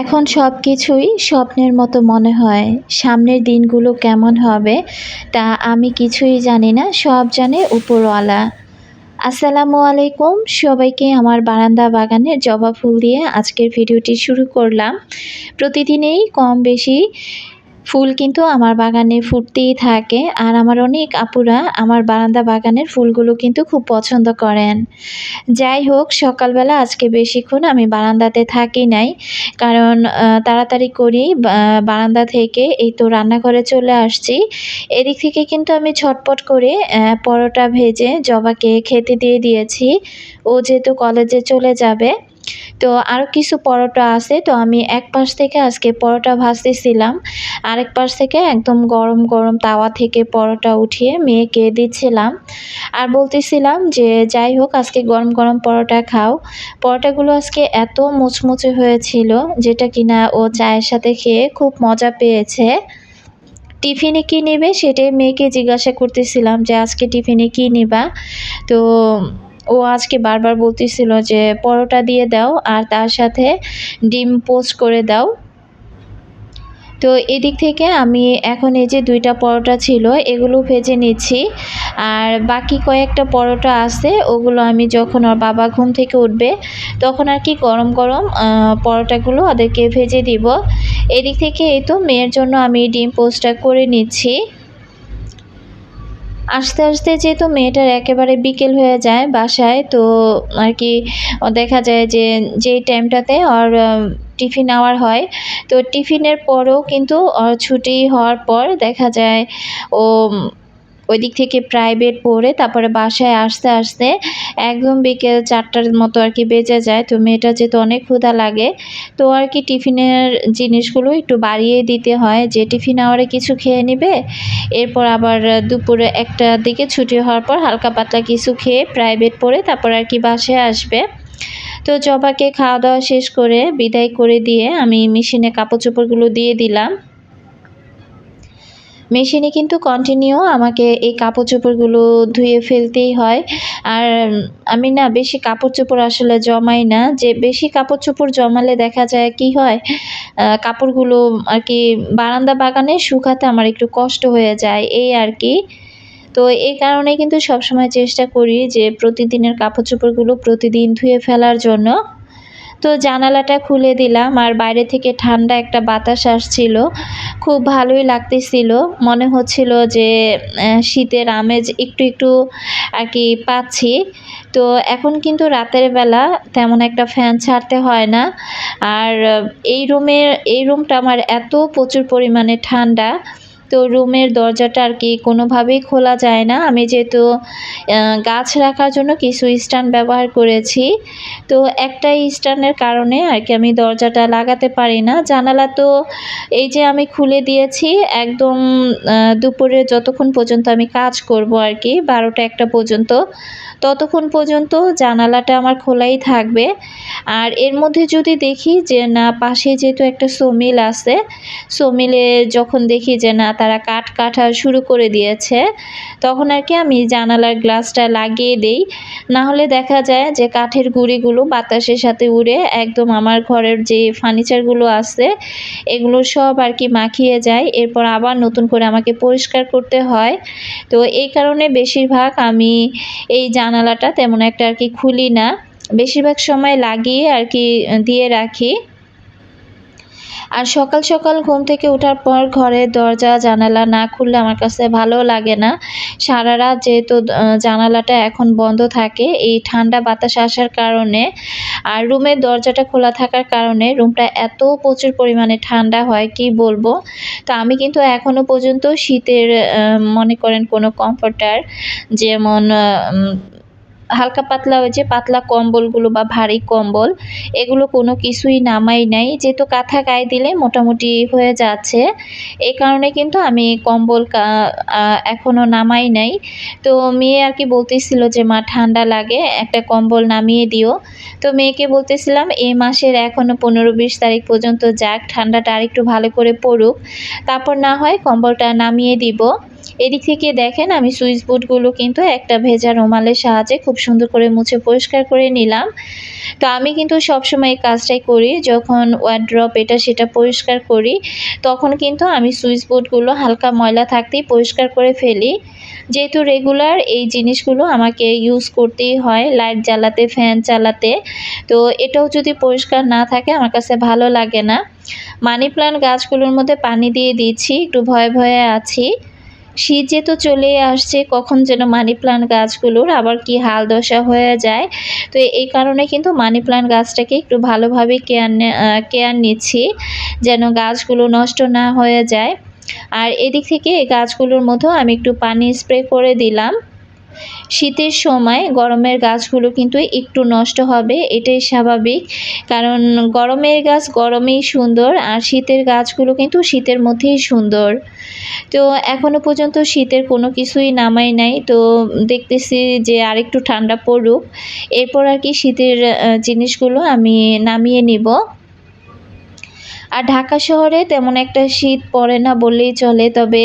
এখন সব কিছুই স্বপ্নের মতো মনে হয়। সামনের দিনগুলো কেমন হবে তা আমি কিছুই জানি না, সব জানে উপরওয়ালা। আসসালামু আলাইকুম, সবাইকে আমার বারান্দা বাগানের জবা ফুল দিয়ে আজকের ভিডিওটি শুরু করলাম। প্রতিদিনেই কম বেশি ফুল কিন্তু আমার বাগানে ফুটতেই থাকে। আর আমার অনেক আপুরা আমার বারান্দা বাগানের ফুলগুলো কিন্তু খুব পছন্দ করেন। যাই হোক, সকালবেলা আজকে বেশিক্ষণ আমি বারান্দাতে থাকি নাই। কারণ তাড়াতাড়ি করি বারান্দা থেকে এই তো রান্নাঘরে চলে আসছি। এদিক থেকে কিন্তু আমি ছটপট করে পরোটা ভেজে জবাকে খেতে দিয়ে দিয়েছি। ও যেহেতু কলেজে চলে যাবে তো আরও কিছু পরোটা আছে, তো আমি এক পাশ থেকে আজকে পরোটা ভাজতেছিলাম, আরেক পাশ থেকে একদম গরম গরম তাওয়া থেকে পরোটা উঠিয়ে মেয়েকে দিচ্ছিলাম। আর বলতেছিলাম যে, যাই হোক, আজকে গরম গরম পরোটা খাও। পরোটাগুলো আজকে এত মুচমুচে হয়েছিল যেটা কিনা ও চায়ের সাথে খেয়ে খুব মজা পেয়েছে। টিফিনে কী নেবে সেটাই মেয়েকে জিজ্ঞাসা করতেছিলাম যে, আজকে টিফিনে কী নিবা? তো ও আজকে বারবার বলতেছিল যে পরোটা দিয়ে দাও আর তার সাথে ডিম পোস্ট করে দাও। তো এদিক থেকে আমি এখন এই যে দুইটা পরোটা ছিল, এগুলো ভেজে নিচ্ছি। আর বাকি কয়েকটা পরোটা আছে, ওগুলো আমি যখন ওর বাবা ঘুম থেকে উঠবে তখন আর কি গরম গরম পরোটাগুলো ওদেরকে ভেজে দিব। এদিক থেকে এই তো মেয়ের জন্য আমি ডিম পোস্টটা করে নিচ্ছি। আস্তে আস্তে যেহেতু মেয়েটার একেবারে বিকেল হয়ে যায় বাসায়, তো আর কি দেখা যায় যে যেই টাইমটাতে ওর টিফিন আওয়ার হয়, তো টিফিনের পরও কিন্তু ছুটি হওয়ার পর দেখা যায় ও ওই দিক থেকে প্রাইভেট পড়ে তারপরে বাসায় আসতে আসতে একদম বিকেল চারটার মতো আর কি বেজে যায়। তো মেয়েটা যেহেতু অনেক ক্ষুধা লাগে, তো আর কি টিফিনের জিনিসগুলো একটু বাড়িয়ে দিতে হয়। যে টিফিন আওয়ারে কিছু খেয়ে নিবে, এরপর আবার দুপুরে একটা দিকে ছুটি হওয়ার পর হালকা পাতলা কিছু খেয়ে প্রাইভেট পড়ে তারপর আর কি বাসায় আসবে। তো জবাকে খাওয়া দাওয়া শেষ করে বিদায় করে দিয়ে আমি মেশিনে কাপড় চোপড়গুলো দিয়ে দিলাম। মেশিনে কিন্তু কন্টিনিউ আমাকে এই কাপড় চোপড়গুলো ধুয়ে ফেলতেই হয়। আর আমি না বেশি কাপড় চোপড় আসলে জমাই না, যে বেশি কাপড় চোপড় জমালে দেখা যায় কি হয় কাপড়গুলো আর কি বারান্দা বাগানে শুকাতে আমার একটু কষ্ট হয়ে যায়, এই আর কি। তো এই কারণে কিন্তু সবসময় চেষ্টা করি যে প্রতিদিনের কাপড় চোপড়গুলো প্রতিদিন ধুয়ে ফেলার জন্য। তো জানালাটা খুলে দিলাম আর বাইরে থেকে ঠান্ডা একটা বাতাস আসছিল। খুব ভালোই লাগতেছিল। মনে হচ্ছিল যে শীতের আমেজ একটু একটু আর কি পাচ্ছি। তো এখন কিন্তু রাতের বেলা তেমন একটা ফ্যান ছাড়তে হয় না। আর এই রুমের, এই রুমটা আমার এত প্রচুর পরিমাণে ঠান্ডা। তো রুমের দরজাটা আর কি কোনোভাবেই খোলা যায় না। আমি যেহেতু গাছ রাখার জন্য কিছু স্ট্যান্ড ব্যবহার করেছি। তো একটা স্ট্যান্ডের কারণে আর কি আমি দরজাটা লাগাতে পারি না। জানালা তো এই যে আমি খুলে দিয়েছি, একদম দুপুরে যতক্ষণ পর্যন্ত আমি কাজ করব আর কি, বারোটা একটা পর্যন্ত, ততক্ষণ পর্যন্ত জানালাটা আমার খোলাই থাকবে। আর এর মধ্যে যদি দেখি যে না, পাশে যেহেতু একটা সমিল আছে সমিলে যখন দেখি যে না তারা কাঠ কাটা শুরু করে দিয়েছে। তখন আর কি আমি জানালার গ্লাসটা লাগিয়ে দেই। না হলে দেখা যায় যে কাঠের গুঁড়িগুলো বাতাসের সাথে উড়ে একদম আমার ঘরের যে ফার্নিচারগুলো আছে, এগুলো সব আর কি মাখিয়ে যায়। এরপর আবার নতুন করে আমাকে পরিষ্কার করতে হয়। তো এই কারণে বেশিরভাগ আমি এই জানালাটা তেমন একটা আর কি খুলি না। বেশিরভাগ সময় লাগিয়ে আর কি দিয়ে রাখি। আর সকাল সকাল ঘুম থেকে ওঠার পর ঘরের দরজা, জানালা না খুললে আমার কাছে ভালো লাগে না। সারা রাত যেহেতু জানালাটা এখন বন্ধ থাকে, এই ঠান্ডা বাতাস আসার কারণে আর রুমের দরজাটা খোলা থাকার কারণে রুমটা এত প্রচুর পরিমাণে ঠান্ডা হয়, কি বলব? তো আমি কিন্তু এখনও পর্যন্ত শীতের মনে করেন কোনো কমফর্টার যেমন হালকা পাতলা ওই যে পাতলা কম্বলগুলো বা ভারী কম্বল, এগুলো কোনো কিছুই নামাই নাই। যেহেতু কাঁথা গায়ে দিলে মোটামুটি হয়ে যাচ্ছে। এই কারণে কিন্তু আমি কম্বল এখনও নামাই নাই। তো মেয়ে আর কি বলতেছিল যে, মা, ঠান্ডা লাগে, একটা কম্বল নামিয়ে দিও। তো মেয়েকে বলতেছিলাম এই মাসের এখনও পনেরো বিশ তারিখ পর্যন্ত যাক, ঠান্ডাটা আরেকটু ভালো করে পড়ুক। তারপর না হয় কম্বলটা নামিয়ে দিব। এদিক থেকে দেখেন আমি সুইচ বোর্ডগুলো কিন্তু একটা ভেজা রুমালের সাহায্যে খুব সুন্দর করে মুছে পরিষ্কার করে নিলাম। তো আমি কিন্তু সবসময় এই কাজটাই করি, যখন ওয়ার্ড্রপ এটা সেটা পরিষ্কার করি, তখন কিন্তু আমি সুইচ বোর্ডগুলো হালকা ময়লা থাকতেই পরিষ্কার করে ফেলি। যেহেতু রেগুলার এই জিনিসগুলো আমাকে ইউজ করতেই হয় লাইট জ্বালাতে ফ্যান চালাতে, তো এটাও যদি পরিষ্কার না থাকে আমার কাছে ভালো লাগে না। মানি প্লান্ট গাছগুলোর মধ্যে পানি দিয়ে দিচ্ছি, একটু ভয়ে ভয়ে আছি। শীত তো চলে আসছে, কখন যেন মানি প্লান্ট গাছগুলোর আবার কি হাল দশা হয়ে যায়। তো এই কারণে কিন্তু মানি প্লান্ট গাছটাকে একটু ভালোভাবে কেয়ার কেয়ার নিচ্ছি, যেন গাছগুলো নষ্ট না হয়ে যায়। আর এদিক থেকে এই গাছগুলোর মধ্যেও আমি একটু পানি স্প্রে করে দিলাম। শীতের সময় গরমের গাছগুলো কিন্তু একটু নষ্ট হবে, এটাই স্বাভাবিক। কারণ গরমের গাছ গরমেই সুন্দর আর শীতের গাছগুলো কিন্তু শীতের মধ্যেই সুন্দর। তো এখনও পর্যন্ত শীতের কোনো কিছুই নামাই নাই। তো দেখতেছি যে আরেকটু ঠান্ডা পড়ুক। এরপর আর কি শীতের জিনিসগুলো আমি নামিয়ে নিব। আর ঢাকা শহরে তেমন একটা শীত পড়ে না বললেই চলে। তবে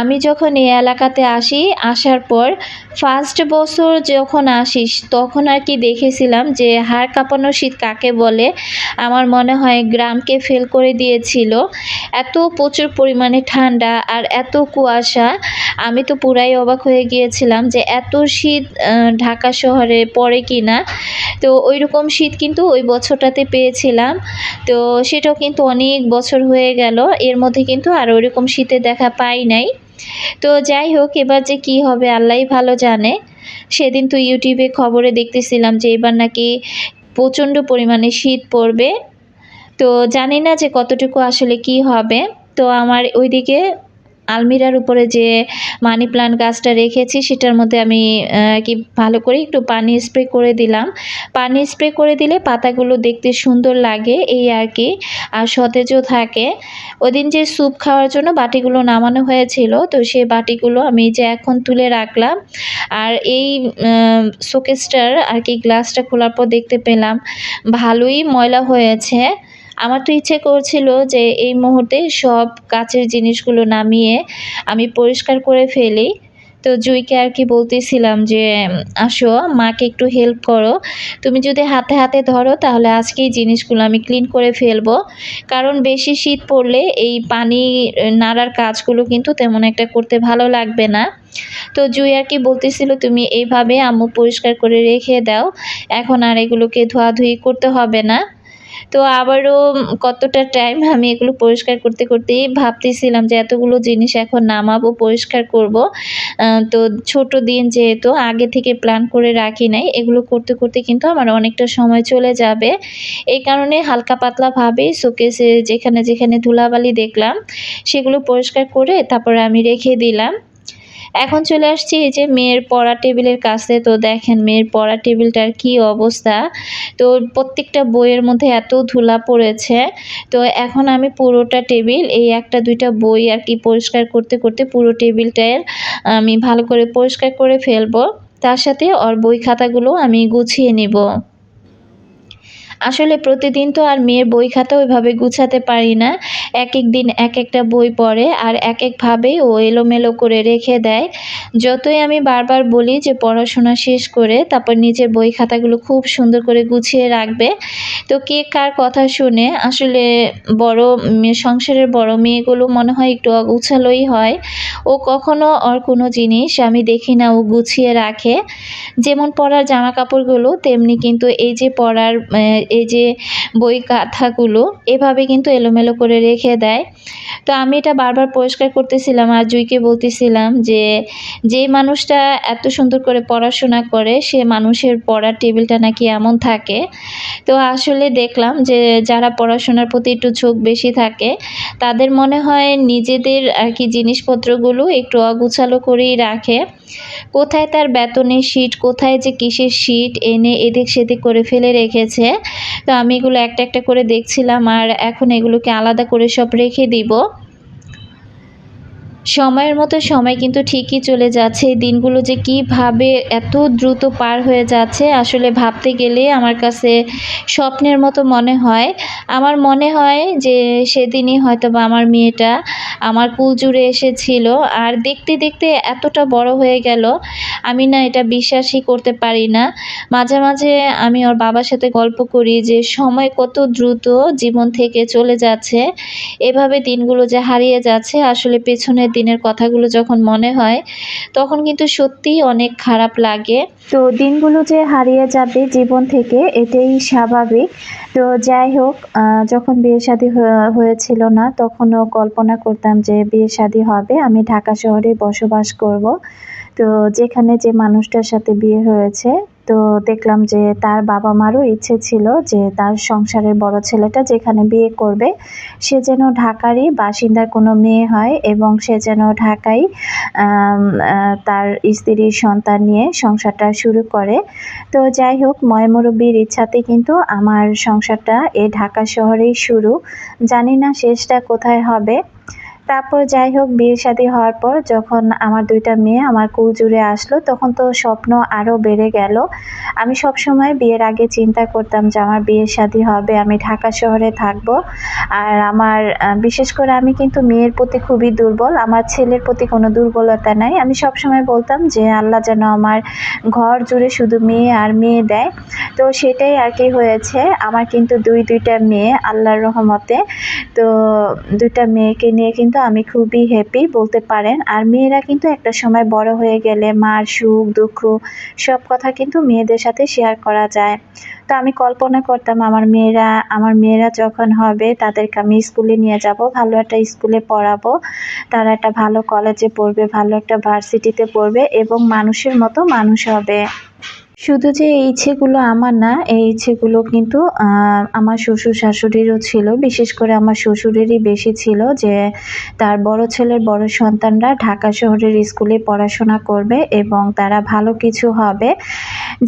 আমি যখন এই এলাকাতে আসি, আসার পর ফার্স্ট বছর যখন আসিস, তখন আর কি দেখেছিলাম যে হাড় কাঁপানো শীত কাকে বলে? আমার মনে হয় গ্রামকে ফেল করে দিয়েছিল। এত প্রচুর পরিমাণে ঠান্ডা আর এত কুয়াশা। আমি তো পুরাই অবাক হয়ে গিয়েছিলাম যে এত শীত ঢাকা শহরে পড়ে কি না তো ওই রকম শীত কিন্তু ওই বছরটাতে পেয়েছিলাম। তো সেটাও কিন্তু অনেক বছর হয়ে গেল, এর মধ্যে কিন্তু আর ওইরকম শীতে দেখা পাই নাই। তো যাই হোক, এবার যে কি হবে আল্লাহই ভালো জানে। সেদিন তো ইউটিউবে খবরে দেখতেছিলাম যে এবার নাকি প্রচণ্ড পরিমাণে শীত পড়বে। তো জানি না যে কতটুকু আসলে কি হবে। তো আমার ওইদিকে আলমিরার উপরে যে মানি প্লান্ট গাছটা রেখেছি, সেটার মধ্যে আমি কি ভালো করে একটু পানি স্প্রে করে দিলাম। পানি স্প্রে করে দিলে পাতাগুলো দেখতে সুন্দর লাগে, এই আর কি। আর সতেজও থাকে। ওদিন যে স্যুপ খাওয়ার জন্য বাটিগুলো নামানো হয়েছিল, তো সেই বাটিগুলো আমি যে এখন তুলে রাখলাম, আর এই শোকেসটার আর কি গ্লাসটা খোলার পর দেখতে পেলাম, ভালোই ময়লা হয়েছে। আমার তো ইচ্ছে করছিল যে এই মুহূর্তে সব কাচের জিনিসগুলো নামিয়ে আমি পরিষ্কার করে ফেলি। তো জুইকে আর কি বলতেছিলাম যে, আসো, মাকে একটু হেল্প করো। তুমি যদি হাতে হাতে ধরো, তাহলে আজকেই জিনিসগুলো আমি ক্লিন করে ফেলব। কারণ বেশি শীত পড়লে এই পানি নাড়ার কাজগুলো কিন্তু তেমন একটা করতে ভালো লাগবে না। তো জুই আর কি বলতেছিল, তুমি এইভাবে আম্মু পরিষ্কার করে রেখে দাও। এখন আর এগুলোকে ধোয়াধুয়ি করতে হবে না। তো আবারও কতটা টাইম আমি এগুলো পরিষ্কার করতে করতেই ভাবতেছিলাম যে এতগুলো জিনিস এখন নামাবো, পরিষ্কার করব। তো ছোট দিন যেহেতু, আগে থেকে প্ল্যান করে রাখি নাই। এগুলো করতে করতে কিন্তু আমার অনেকটা সময় চলে যাবে। এই কারণে হালকা পাতলাভাবে শোকেসে যেখানে যেখানে ধুলাবালি দেখলাম, সেগুলো পরিষ্কার করে তারপরে আমি রেখে দিলাম। এখন চলে আসছি এই যে মেয়ের পড়া টেবিলের কাছে। তো দেখেন মেয়ের পড়া টেবিলটার কি অবস্থা। তো প্রত্যেকটা বইয়ের মধ্যে এত ধুলা পড়েছে। তো এখন আমি পুরোটা টেবিল, এই একটা, দুইটা বই আর কি পরিষ্কার করতে করতে পুরো টেবিলটার আমি ভালো করে পরিষ্কার করে ফেলব। তার সাথে ওর বই খাতাগুলো আমি গুছিয়ে নিব। আসলে প্রতিদিন তো আর মেয়ের বই খাতা ওইভাবে গুছাতে পারি না। এক এক দিন এক একটা বই পড়ে আর এক একভাবেই ও এলোমেলো করে রেখে দেয়। যতই আমি বারবার বলি যে পড়াশোনা শেষ করে তারপর নিজের বই খাতাগুলো খুব সুন্দর করে গুছিয়ে রাখবে। তো কে কার কথা শুনে আসলে বড় সংসারের বড় মেয়েগুলো মনে হয় একটু অগুছালোই হয়। ও কখনো ওর কোনো জিনিস আমি দেখি না ও গুছিয়ে রাখে। যেমন পড়ার জামা কাপড়গুলো তেমনি কিন্তু এই যে পড়ার এই যে বই কাঁথাগুলো, এভাবে কিন্তু এলোমেলো করে রেখে দেয়। তো আমি এটা বারবার পরিষ্কার করতেছিলাম, আর জুইকে বলতেছিলাম যে যে মানুষটা এত সুন্দর করে পড়াশোনা করে, সে মানুষের পড়ার টেবিলটা নাকি এমন থাকে। তো আসলে দেখলাম যে, যারা পড়াশোনার প্রতি একটু ঝোঁক বেশি থাকে, তাদের মনে হয় নিজেদের আর কি জিনিসপত্রগুলো একটু অগুছালো করেই রাখে। কোথায় তার বেতনের শিট কোথায় যে কিসের শিট এনে এদিক সেদিক করে ফেলে রেখেছে। তো আমি এগুলো একটা একটা করে দেখছিলাম আর এখন এগুলোকে আলাদা করে সব রেখে দিব। সময়ের মতো সময় কিন্তু ঠিকই চলে যাচ্ছে। দিনগুলো যে কীভাবে এত দ্রুত পার হয়ে যাচ্ছে আসলে ভাবতে গেলে আমার কাছে স্বপ্নের মতো মনে হয়। আমার মনে হয় যে সেদিনই হয়তো বা আমার মেয়েটা আমার কুল জুড়ে এসেছিল। আর দেখতে দেখতে এতটা বড় হয়ে গেল আমি না এটা বিশ্বাসই করতে পারি না। মাঝে মাঝে আমি ওর বাবার সাথে গল্প করি যে, সময় কত দ্রুত জীবন থেকে চলে যাচ্ছে। এভাবে দিনগুলো যে হারিয়ে যাচ্ছে, আসলে পেছনের দিনের কথাগুলো যখন মনে হয়, তখন কিন্তু সত্যিই অনেক খারাপ লাগে। তো দিনগুলো যে হারিয়ে যাবে জীবন থেকে, এটাই স্বাভাবিক। তো যাই হোক যখন বিয়ে শাদী হয়েছিল না, তখনও কল্পনা করতাম যে, বিয়ে শাদী হবে, আমি ঢাকা শহরে বসবাস করব। তো যেখানে যে মানুষটার সাথে বিয়ে হয়েছে, তো দেখলাম যে তার বাবা মারও ইচ্ছে ছিল যে তার সংসারের বড় ছেলেটা যেখানে বিয়ে করবে, সে যেন ঢাকারই বাসিন্দার কোনো মেয়ে হয় এবং সে যেন ঢাকাই তার স্ত্রীর সন্তান নিয়ে সংসারটা শুরু করে। তো যাই হোক ময়মরব্বীর ইচ্ছাতে কিন্তু আমার সংসারটা এ ঢাকা শহরেই শুরু। জানি না শেষটা কোথায় হবে। তারপর যাই হোক, বিয়ে শাদী হওয়ার পর যখন আমার দুইটা মেয়ে, আমার কুল জুড়ে আসলো, তখন তো স্বপ্ন আরও বেড়ে গেল। আমি সব সময় বিয়ের আগে চিন্তা করতাম যে আমার বিয়ে শাদী হবে, আমি ঢাকা শহরে থাকব। আর আমার বিশেষ করে আমি কিন্তু মেয়ের প্রতি খুবই দুর্বল, আমার ছেলের প্রতি কোনো দুর্বলতা নাই। আমি সব সময় বলতাম যে আল্লাহ যেন আমার ঘর জুড়ে শুধু মেয়ে আর মেয়ে দেয়। তো সেটাই আর কি হয়েছে, আমার কিন্তু দুই, দুইটা মেয়ে আল্লাহর রহমতে। তো দুইটা মেয়েকে নিয়ে কিন্তু আমি খুবই হ্যাপি বলতে পারেন। আর মেয়েরা কিন্তু একটা সময় বড় হয়ে গেলে মার সুখ, দুঃখ সব কথা কিন্তু মেয়েদের সাথে শেয়ার করা যায়। তো আমি কল্পনা করতাম আমার মেয়েরা আমার মেয়েরা যখন হবে তাদেরকে আমি স্কুলে নিয়ে যাব, ভালো একটা স্কুলে পড়াবো। তারা একটা ভালো কলেজে পড়বে, ভালো একটা ভার্সিটিতে পড়বে এবং মানুষের মতো মানুষ হবে। শুধু যে এই ইচ্ছেগুলো আমার না এই ইচ্ছেগুলো কিন্তু আমার শ্বশুর শাশুড়িরও ছিল। বিশেষ করে আমার শ্বশুরেরই বেশি ছিল যে তার বড় ছেলের বড় সন্তানরা ঢাকা শহরের স্কুলে পড়াশোনা করবে এবং তারা ভালো কিছু হবে।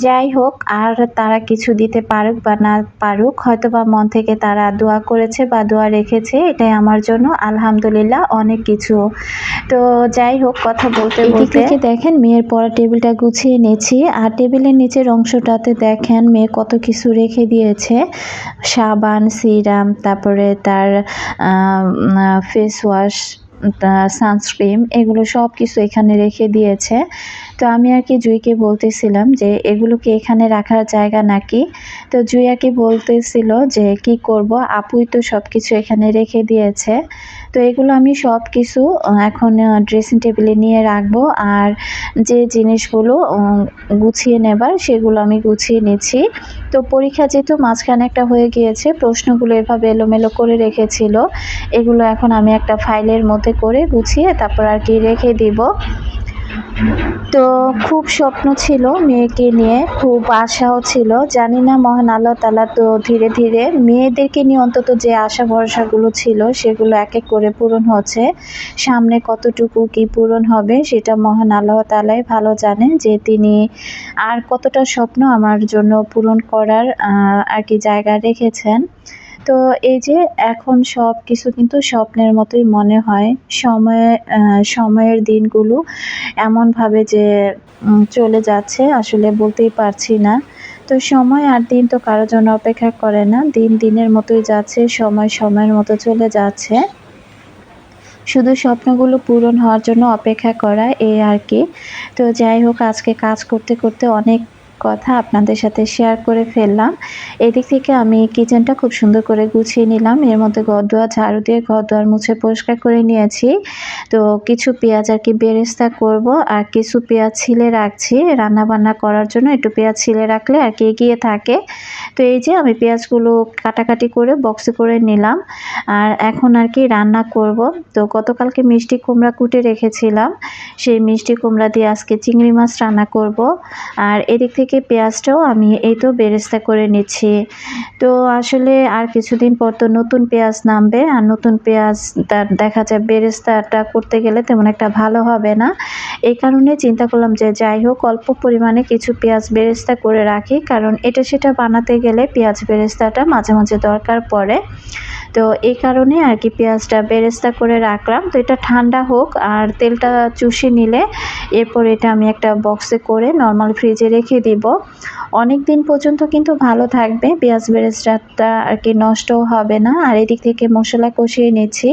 যাই হোক আর তারা কিছু দিতে পারুক বা না পারুক হয়তো বা মন থেকে তারা দোয়া করেছে বা দোয়া রেখেছে এটাই আমার জন্য। আলহামদুলিল্লাহ অনেক কিছু। তো যাই হোক কথা বলতে বলতে দেখেন মেয়ের পড়া টেবিলটা গুছিয়ে নিয়েছি আর টেবিলের নিচের অংশটাতে দেখেন মেয়ে কত কিছু রেখে দিয়েছে। সাবান সিরাম তারপরে তার ফেস ওয়াশ সানস্ক্রিম এগুলো সব কিছু এখানে রেখে দিয়েছে। তো আমি আর কি জুইকে বলতেছিলাম যে এগুলোকে এখানে রাখার জায়গা নাকি? তো জুই আর কি বলতেছিল যে, কি করব? আপুই তো সব কিছু এখানে রেখে দিয়েছে। তো এগুলো আমি সব কিছু এখন ড্রেসিং টেবিলে নিয়ে রাখব। আর যে জিনিসগুলো গুছিয়ে নেবার, সেগুলো আমি গুছিয়ে নিচ্ছি। তো পরীক্ষা যেহেতু মাঝখানে একটা হয়ে গিয়েছে, প্রশ্নগুলো এভাবে এলোমেলো করে রেখেছিল। এগুলো এখন আমি একটা ফাইলের মধ্যে করে গুছিয়ে তারপর আর কি রেখে দিব। তো খুব স্বপ্ন ছিল মেয়েকে নিয়ে, খুব আশাও ছিল। জানি না, মহান আল্লাহ তালা তো ধীরে ধীরে মেয়েদেরকে নিয়ে অন্তত যে আশা ভরসাগুলো ছিল, সেগুলো এক এক করে পূরণ হচ্ছে। সামনে কতটুকু কি পূরণ হবে, সেটা মহান আল্লাহ তালাই ভালো জানেন যে তিনি আর কতটা স্বপ্ন আমার জন্য পূরণ করার আর কি জায়গা রেখেছেন। তো এই যে এখন সব কিছু কিন্তু স্বপ্নের মতোই মনে হয়। সময়ে সময়ের দিনগুলো এমনভাবে যে চলে যাচ্ছে, আসলে বলতেই পারছি না। তো সময় আর দিন তো কারোর জন্য অপেক্ষা করে না। দিন দিনের মতোই যাচ্ছে, সময় সময়ের মতো চলে যাচ্ছে। শুধু স্বপ্নগুলো পূরণ হওয়ার জন্য অপেক্ষা করা এই আর কি। তো যাই হোক, আজকে কাজ করতে করতে অনেক কথা আপনাদের সাথে শেয়ার করে ফেললাম। এদিক থেকে আমি কিচেনটা খুব সুন্দর করে গুছিয়ে নিলাম। এর মধ্যে গদোয়া ঝাড়ু দিয়ে গদোয়ার মুছে পরিষ্কার করে নিয়েছি। তো কিছু পেঁয়াজ আর কি বেরেস্তা করব আর কিছু পেঁয়াজ ছিলে রাখছি। রান্না বান্না করার জন্য একটু পেঁয়াজ ছিলে রাখলে আর কি এগিয়ে থাকে। তো এই যে আমি পেঁয়াজগুলো কাটাকাটি করে বক্সে করে নিলাম। আর এখন আর কি রান্না করব। তো গতকালকে মিষ্টি কুমড়া কুটে রেখেছিলাম। সেই মিষ্টি কুমড়া দিয়ে আজকে চিংড়ি মাছ রান্না করব। আর এদিক থেকে এদিকে পেঁয়াজটাও আমি এই তো বেরেস্তা করে নিচ্ছি। তো আসলে আর কিছুদিন পর তো নতুন পেঁয়াজ নামবে, আর নতুন পেঁয়াজ দেখা যায় বেরেস্তাটা করতে গেলে তেমন একটা ভালো হবে না। এই কারণে চিন্তা করলাম যে যাই হোক, অল্প পরিমাণে কিছু পেঁয়াজ বেরেস্তা করে রাখি, কারণ এটা সেটা বানাতে গেলে পেঁয়াজ বেরেস্তাটা মাঝে মাঝে দরকার পড়ে। তো এই কারণে আর কি পেঁয়াজটা বেরেস্তা করে রাখলাম। তো এটা ঠান্ডা হোক আর তেলটা চুষে নিলে এরপর এটা আমি একটা বক্সে করে নর্মাল ফ্রিজে রেখে দিব। অনেক দিন পর্যন্ত কিন্তু ভালো থাকবে, পেঁয়াজ বেরেস্তাটা আর কি নষ্টও হবে না। আর এদিক থেকে মশলা কষিয়ে নিচ্ছি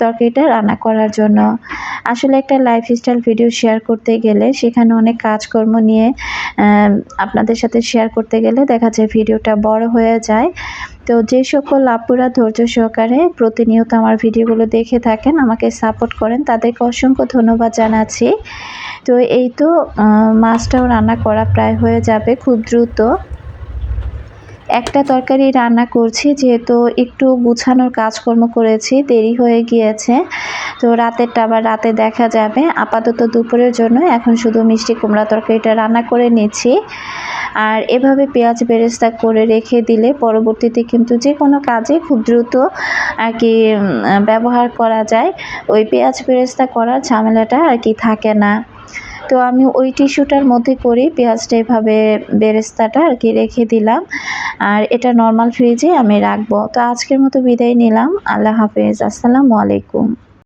তরকারিটা রান্না করার জন্য। আসলে একটা লাইফস্টাইল ভিডিও শেয়ার করতে গেলে, সেখানে অনেক কাজকর্ম নিয়ে আপনাদের সাথে শেয়ার করতে গেলে দেখা যায় ভিডিওটা বড় হয়ে যায়। তো যে সকল আপুরা ধৈর্য সহকারে প্রতিনিয়ত আমার ভিডিওগুলো দেখে থাকেন, আমাকে সাপোর্ট করেন, তাদেরকে অসংখ্য ধন্যবাদ জানাচ্ছি। তো এই তো মাছটাও রান্না করা প্রায় হয়ে যাবে খুব দ্রুত। একটা তরকারি রান্না করছি, যেহেতু একটু গুছানোর কাজকর্ম করেছি, দেরি হয়ে গিয়েছে। তো রাতেরটা আবার রাতে দেখা যাবে। আপাতত দুপুরের জন্য এখন শুধু মিষ্টি কুমড়া তরকারিটা রান্না করে নিচ্ছি। আর এভাবে পেঁয়াজ বেরেস্তা করে রেখে দিলে পরবর্তীতে কিন্তু যে কোনো কাজে খুব দ্রুত আর কি ব্যবহার করা যায়। ওই পেঁয়াজ বেরেস্তা করার ঝামেলাটা আর কি থাকে না। তো আমি ওই টিস্যুটার মধ্যে করে পেঁয়াজটা এভাবে বেরেস্তাটা আর কি রেখে দিলাম। আর এটা নর্মাল ফ্রিজে আমি রাখব। তো আজকের মতো বিদায় নিলাম। আল্লাহ হাফেজ। আসসালামু আলাইকুম।